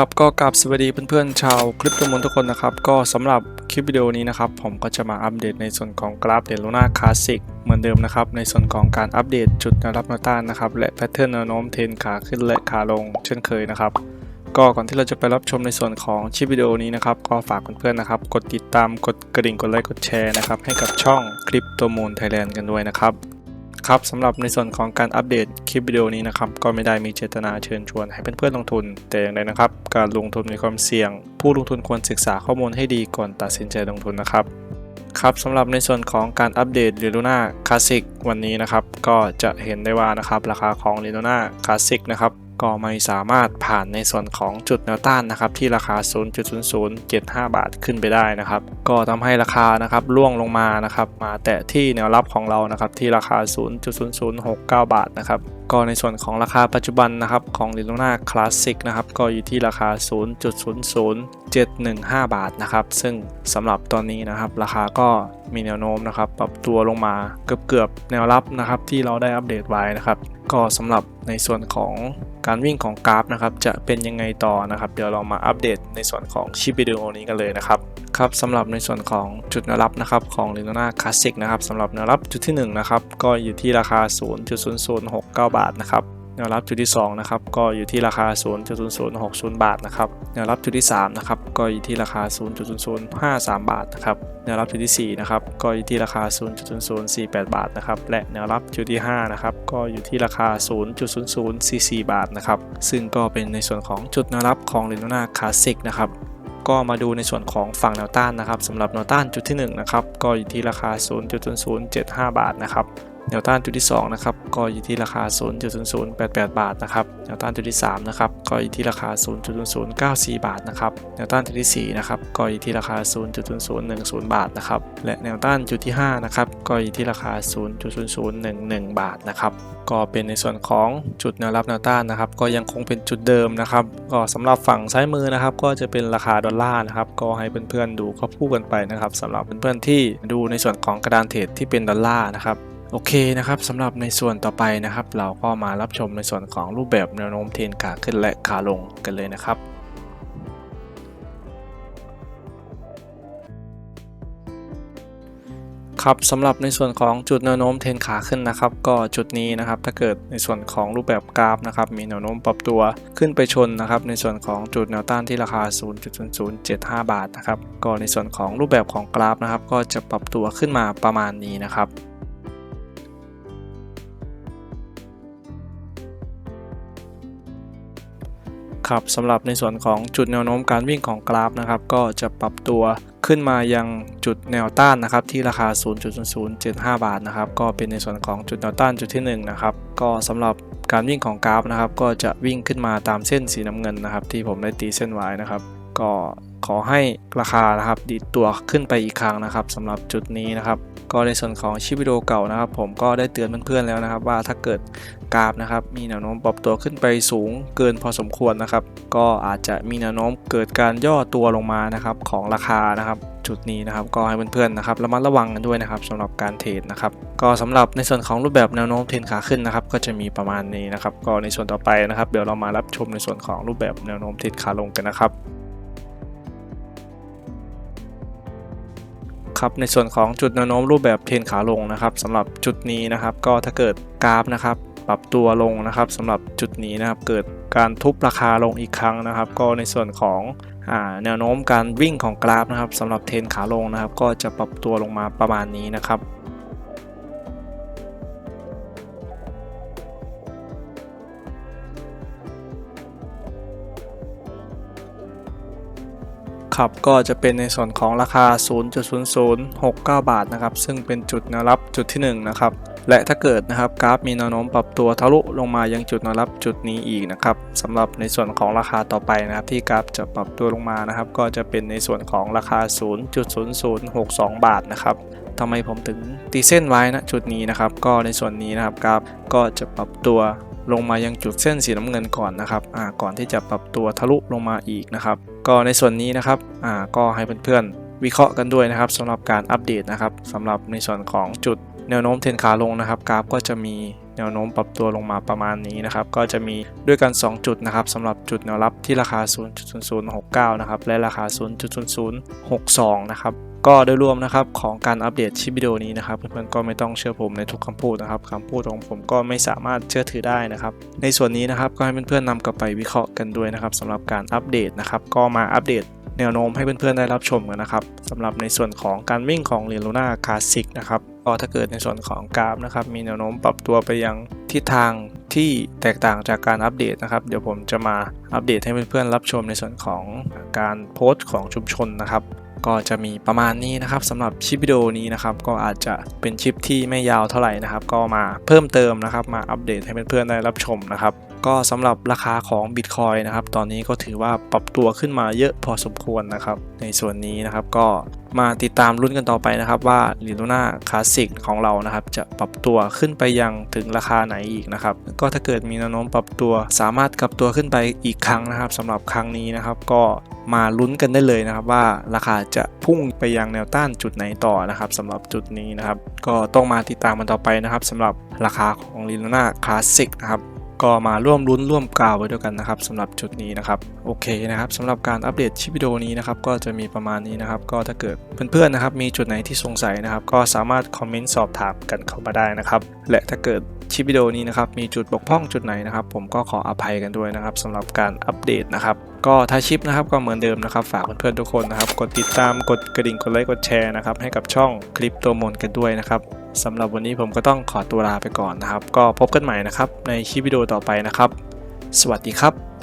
ครับก็กราบสวัสดีเพื่อนๆชาวคลิปตัวมนทุกคนนะครับ ก็สำหรับคลิปวิดีโอนี้นะครับ ผมก็จะมาอัปเดตในส่วนของกราฟเดลูน่าคลาสสิกเหมือนเดิมนะครับ ในส่วนของการอัปเดตจุดแนวรับแนวต้านนะครับ และแพทเทิร์นแนวโน้มเทรนขาขึ้นและขาลงเช่นเคยนะครับ ก็ก่อนที่เราจะไปรับชมในส่วนของคลิปวิดีโอนี้นะครับ ก็ฝากเพื่อนๆนะครับ กดติดตามกดกระดิ่งกดไลค์กดแชร์นะครับให้กับช่องคลิปตัวมูลไทยแลนด์กันด้วยนะครับ ครับสำหรับในส่วนของการอัปเดตคลิปวิดีโอนี้นะครับก็ไม่ได้มีเจตนาเชิญชวนให้เพื่อนๆลงทุน แต่อย่างใดนะครับ การลงทุนมีความเสี่ยง ผู้ลงทุนควรศึกษาข้อมูลให้ดีก่อนตัดสินใจลงทุนนะครับครับสำหรับในส่วนของการอัปเดต l ี n ูน่าคลาสสิกวันนี้นะครับก็จะเห็นได้ว่านะครับราคาของ l ี n ูน่าคลาสสิกนะครับ ก็ไม่สามารถผ่านในส่วนของจุดแนวต้านนะครับที่ราคา 0.0075 บาทขึ้นไปได้นะครับ ก็ทำให้ราคานะครับร่วงลงมานะครับมาแตะที่แนวรับของเรานะครับที่ราคา 0.0069 บาทนะครับ ก็ในส่วนของราคาปัจจุบันนะครับของ l ี n ูน่าคลาสสิกนะครับก็อยู่ที่ราคา 0.00715 บาทนะครับซึ่งสำหรับตอนนี้นะครับราคาก็มีแนวโน้มนะครับปรับตัวลงมาเกือบๆแนวรับนะครับที่เราได้อัปเดตไว้นะครับก็สำหรับในส่วนของการวิ่งของกราฟนะครับจะเป็นยังไงต่อนะครับ เดี๋ยวเรามาอัปเดตในส่วนของชิปวิดีโอนี้กันเลยนะครับ ครับสำหรับในส่วนของจุดแนวรับนะครับของ l ี n ูน่าคลาสสิกนะครับสำหรับแนวรับจุดที่1นะครับก็อยู่ที่ราคา 0.0069 บาทนะครับแนวรับจุดที่2นะครับก็อยู่ที่ราคา 0.0060 บาทนะครับแนวรับจุดที่3นะครับก็อยู่ที่ราคา 0.0053 บาทนะครับแนวรับจุดที่4นะครับก็อยู่ที่ราคา 0.0048 บาทนะครับและแนวรับจุดที่5นะครับก็อยู่ที่ราคา 0.0044 บาทนะครับซึ่งก็เป็นในส่วนของจุดแนวรับของ l ี n ูน่าคลาสสิกนะครับ ก็มาดูในส่วนของฝั่งแนวต้านนะครับสำหรับแนวต้านจุดที่1นะครับก็อยู่ที่ราคา 0.0075 บาทนะครับ แนวต้านจุดที่2นะครับก็อยู่ที่ราคา 0.0088 บาทนะครับแนวต้านจุดที่3นะครับก็อยู่ที่ราคา 0.0094 บาทนะครับแนวต้านจุดที่4นะครับก็อยู่ที่ราคา 0.0010 บาทนะครับและแนวต้านจุดที่5นะครับก็อยู่ที่ราคา 0.0011 บาทนะครับก็เป็นในส่วนของจุดแนวรับแนวต้านนะครับ ก็ยังคงเป็นจุดเดิมนะครับ ก็สำหรับฝั่งซ้ายมือนะครับ ก็จะเป็นราคาดอลลาร์นะครับ ก็ให้เพื่อนๆดูควบคู่กันไปนะครับสำหรับเพื่อนๆที่ดูในส่วนของกระดานเทรดที่เป็นดอลลาร์นะครับ โอเคนะครับสำหรับในส่วนต่อไปนะครับ เราก็มารับชมในส่วนของรูปแบบแนวโน้มเทรนขาขึ้นและขาลงกันเลยนะครับครับสำหรับในส่วนของจุดแนวโน้มเทรนขาขึ้นนะครับ ก็จุดนี้นะครับถ้าเกิดในส่วนของรูปแบบกราฟนะครับมีแนวโน้มปรับตัวขึ้นไปชนนะครับ ในส่วนของจุดแนวต้านที่ราคา 0.0075 บาทนะครับก็ในส่วนของรูปแบบของกราฟนะครับ ก็จะปรับตัวขึ้นมาประมาณนี้นะครับ ครับสำหรับในส่วนของจุดแนวโน้มการวิ่งของกราฟนะครับ ก็จะปรับตัวขึ้นมายังจุดแนวต้านนะครับ ที่ราคา 0.0075 บาทนะครับ ก็เป็นในส่วนของจุดแนวต้านจุดที่ 1 นะครับ ก็สำหรับการวิ่งของกราฟนะครับ ก็จะวิ่งขึ้นมาตามเส้นสีน้ำเงินนะครับ ที่ผมได้ตีเส้นไว้นะครับ ก็ขอให้ราคานะครับดีดตัวขึ้นไปอีกครั้งนะครับสำหรับจุดนี้นะครับก็ในส่วนของชิปวิดีโอเก่านะครับ ผมก็ได้เตือนเพื่อนๆแล้วนะครับ ว่าถ้าเกิดกราฟนะครับ มีแนวโน้มปรับตัวขึ้นไปสูงเกินพอสมควรนะครับ ก็อาจจะมีแนวโน้มเกิดการย่อตัวลงมานะครับของราคานะครับจุดนี้นะครับก็ให้เพื่อนๆนะครับระมัดระวังกันด้วยนะครับสำหรับการเทรดนะครับก็สำหรับในส่วนของรูปแบบแนวโน้มเทรนขาขึ้นนะครับ ก็จะมีประมาณนี้นะครับ ก็ในส่วนต่อไปนะครับ เดี๋ยวเรามารับชมในส่วนของรูปแบบแนวโน้มเทรนขาลงกันนะครับ ครับในส่วนของจุดแนวโน้มรูปแบบเทรนขาลงนะครับสำหรับจุดนี้นะครับ ก็ถ้าเกิดกราฟนะครับปรับตัวลงนะครับสำหรับจุดนี้นะครับเกิดการทุบราคาลงอีกครั้งนะครับ ก็ในส่วนของแนวโน้มการวิ่งของกราฟนะครับสำหรับเทรนขาลงนะครับ ก็จะปรับตัวลงมาประมาณนี้นะครับ ครับก็จะเป็นในส่วนของราคา 0.0069 บาทนะครับซึ่งเป็นจุดแนวรับจุดที่1นะครับและถ้าเกิดนะครับกราฟมีแนวโน้มปรับตัวทะลุลงมายังจุดแนวรับจุดนี้อีกนะครับสำหรับในส่วนของราคาต่อไปนะครับที่กราฟจะปรับตัวลงมานะครับ ก็จะเป็นในส่วนของราคา 0.0062 บาทนะครับทำไมผมถึงตีเส้นไว้นะจุดนี้นะครับ ก็ในส่วนนี้นะครับกราฟก็จะปรับตัว ลงมายังจุดเส้นสีน้ำเงินก่อนนะครับอ่าก่อนที่จะปรับตัวทะลุลงมาอีกนะครับ ก็ในส่วนนี้นะครับอ่าก็ให้เพื่อนๆวิเคราะห์กันด้วยนะครับสำหรับการอัปเดตนะครับสำหรับในส่วนของจุดแนวโน้มเทรนขาลงนะครับกราฟก็จะมี แนวโน้มปรับตัวลงมาประมาณนี้นะครับ ก็จะมีด้วยกัน 2 จุดนะครับสำหรับจุดแนวรับที่ราคา 0.0069 นะครับ และราคา 0.0062 นะครับก็โดยรวมนะครับของการอัปเดตชิปวิดีโอนี้นะครับเพื่อนๆก็ไม่ต้องเชื่อผมในทุกคำพูดนะครับคำพูดของผมก็ไม่สามารถเชื่อถือได้นะครับ ในส่วนนี้นะครับก็ให้เพื่อนๆนำกลับไปวิเคราะห์กันด้วยนะครับสำหรับการอัปเดตนะครับ ก็มาอัปเดต แนวโน้มให้เพื่อนๆได้รับชมกันนะครับสำหรับในส่วนของการวิ่งของเรียลูน่าคลาสสิกนะครับก็ถ้าเกิดในส่วนของกราฟนะครับมีแนวโน้มปรับตัวไปยังทิศทางที่แตกต่างจากการอัปเดตนะครับ เดี๋ยวผมจะมาอัปเดตให้เพื่อนๆรับชมในส่วนของการโพสต์ของชุมชนนะครับก็จะมีประมาณนี้นะครับสำหรับชิปวิดีโอนี้นะครับก็อาจจะเป็นชิปที่ไม่ยาวเท่าไหร่นะครับ ก็มาเพิ่มเติมนะครับ มาอัปเดตให้เพื่อนๆได้รับชมนะครับ ก็สำหรับราคาของ Bitcoin นะครับ ตอนนี้ก็ถือว่าปรับตัวขึ้นมาเยอะพอสมควรนะครับ ในส่วนนี้นะครับก็มาติดตามลุ้นกันต่อไปนะครับว่า l ิ l u n a Classic ของเรานะครับ จะปรับตัวขึ้นไปยังถึงราคาไหนอีกนะครับ ก็ถ้าเกิดมีแนวโน้มปรับตัวสามารถกลับตัวขึ้นไปอีกครั้งนะครับสำหรับครั้งนี้นะครับ ก็มาลุ้นกันได้เลยนะครับว่าราคาจะพุ่งไปยังแนวต้านจุดไหนต่อนะครับสำหรับจุดนี้นะครับ ก็ต้องมาติดตามกันต่อไปนะครับสำหรับราคาของ l ิ l u n a Classic นะครับ ก็มาร่วมลุ้นร่วมกล่าวไว้ด้วยกันนะครับสำหรับจุดนี้นะครับโอเคนะครับสำหรับการอัปเดตชิปวิดีโอนี้นะครับก็จะมีประมาณนี้นะครับ ก็ถ้าเกิดเพื่อนๆนะครับมีจุดไหนที่สงสัยนะครับ ก็สามารถคอมเมนต์สอบถามกันเข้ามาได้นะครับ และถ้าเกิดชิปวิดีโอนี้นะครับมีจุดบกพร่องจุดไหนนะครับ ผมก็ขออภัยกันด้วยนะครับสำหรับการอัปเดตนะครับ ก็ท้ายชิปนะครับก็เหมือนเดิมนะครับ ฝากเพื่อนๆทุกคนนะครับกดติดตามกดกระดิ่งกดไลค์กดแชร์นะครับให้กับช่องคลิปตัวมนกันด้วยนะครับสำหรับวันนี้ผมก็ต้องขอตัวลาไปก่อนนะครับ ก็พบกันใหม่นะครับในคลิปวิดีโอต่อไปนะครับ สวัสดีครับ